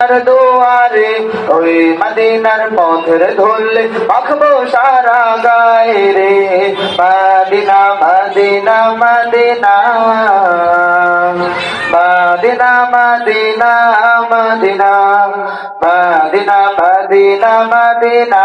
দুয়ারে, ওই মদিনার পথের ধরলে মাখবো সারা গায়ে রে। Medina Medina Medina Medina Medina Medina Medina Medina Medina.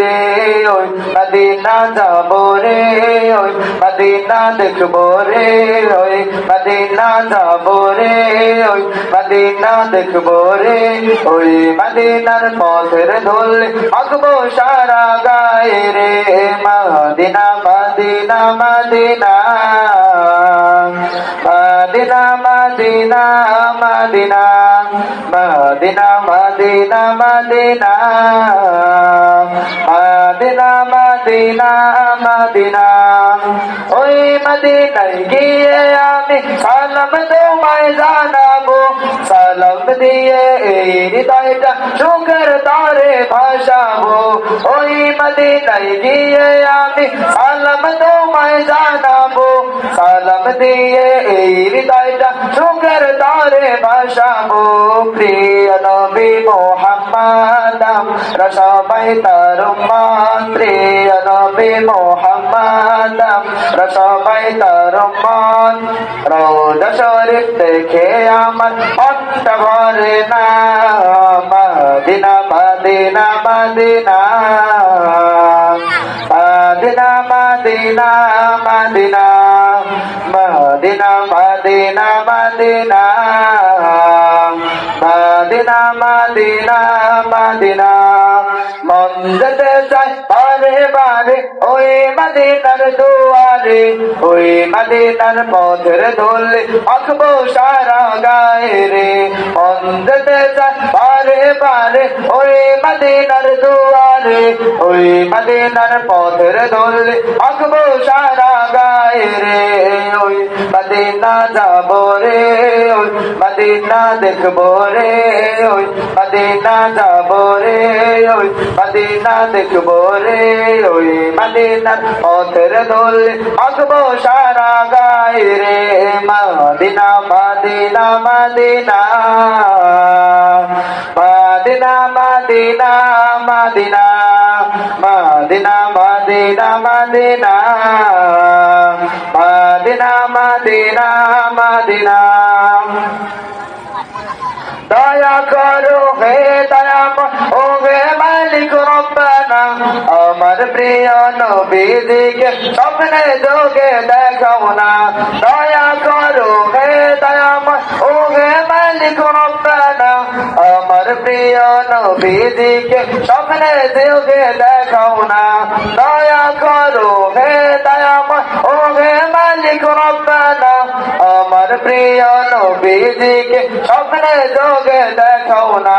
রে ওই মদিনা যাব রে, ওই মদিনা দেখব রে, ওই মদিনা যাব রে, ওই মদিনা দেখব রে, ওই মদিনার পথের ধরলে মাখবো সারা গায়ে রে, Medina Medina Medina Medina Medina Medina. Medina Medina Medina Medina Medina Medina. ওই মদিনায় গিয়ে আমি সালাম তোমায় জানাব। সালাম দিয়ে এই হৃদয়টা সুখের তারে ভাসাবো। ওই মদিনায় গিয়ে আমি দিয়ে এই হৃদয়টা সুখের তারে ভাসাবো। প্রিয় নবী মোহাম্মদ রসবাই তার প্রিয় নবী মোহাম্মদ রসবাই তার রোজ শরীফ দেখে আমার অন্ত ভরে না। Medina Medina Medina. Medina Medina Medina. Medina Medina Medina Medina Medina Medina মন যেতে বারে বারে, ওই মদিনার দুয়ারে, ওই মদিনার পথের ধরলে আঁকবো সারা গায়ে রে। চাই বারে বারে, ওই মদিনার দুয়ারে, ওই মদিনার পথের ধরলে আঁকবো সারা গায়ে রে। ওই মদিনা যাব রে, ওই মদিনা দেখব রে, ওই মদিনা যাব রে, ওই মদিনা দেখব রে। ওই মদিনার পথের ধরলে আঁকবো সারা গায়ে রে Medina Medina Medina. Medina Medina Medina. Medina Medina Medina. Medina Medina Medina. দয়া করো হে আমার প্রিয় নবীদিকে স্বপ্নে যোগে দেখাও না। দয়া করো হে দয়া ও হে মালিক আমার প্রিয় নবীদিকে স্বপ্নে যোগে দেখাও না। দয়া করো হে দয়া ও হে মালিক আমার প্রিয় নবীজিকে স্বপ্নে যোগে দেখাও না।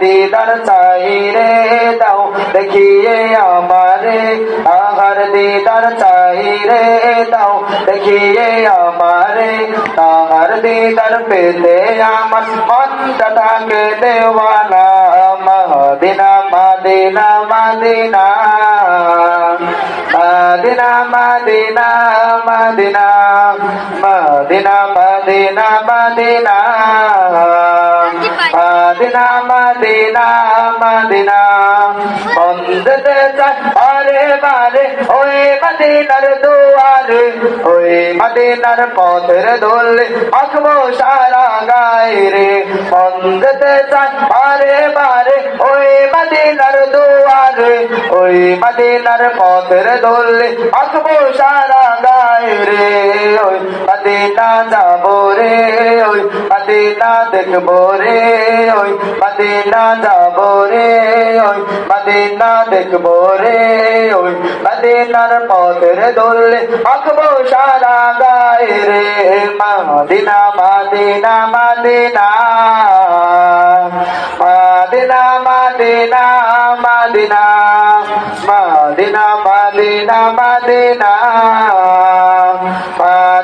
দিদার চাই রে দাও, দেখিয়ে আমারে। তাহার দিদার চাই রে দাও, দেখিয়ে আমারে। তাহার দিদার পেতে আমার মনটা থাকে দেওয়ানা Medina Medina Medina. Medina Medina Medina. Medina Medina Medina. Medina Medina Medina চায় আরে বারে, ওই মদিনার দুয়ারে, ওই মদিনার পথের দোলে আঁকবো সারা গায়ে রে চায় আরে বারে, ওই মদিনার দুয়ারে, ওই মদিনার পথের দোলে আঁকবো সারা গায়ে রে ওই মদিনা যাব রে, ওই মদিনা দেখব রে ওই মদিনা যাব রে ওই মদিনা দেখব রে ওই মদিনার পথের দোলে আঁকবো সারা গায়ে রে। Medina Medina Medina Madina, Madina, Madina, Madina, Madina, Madina,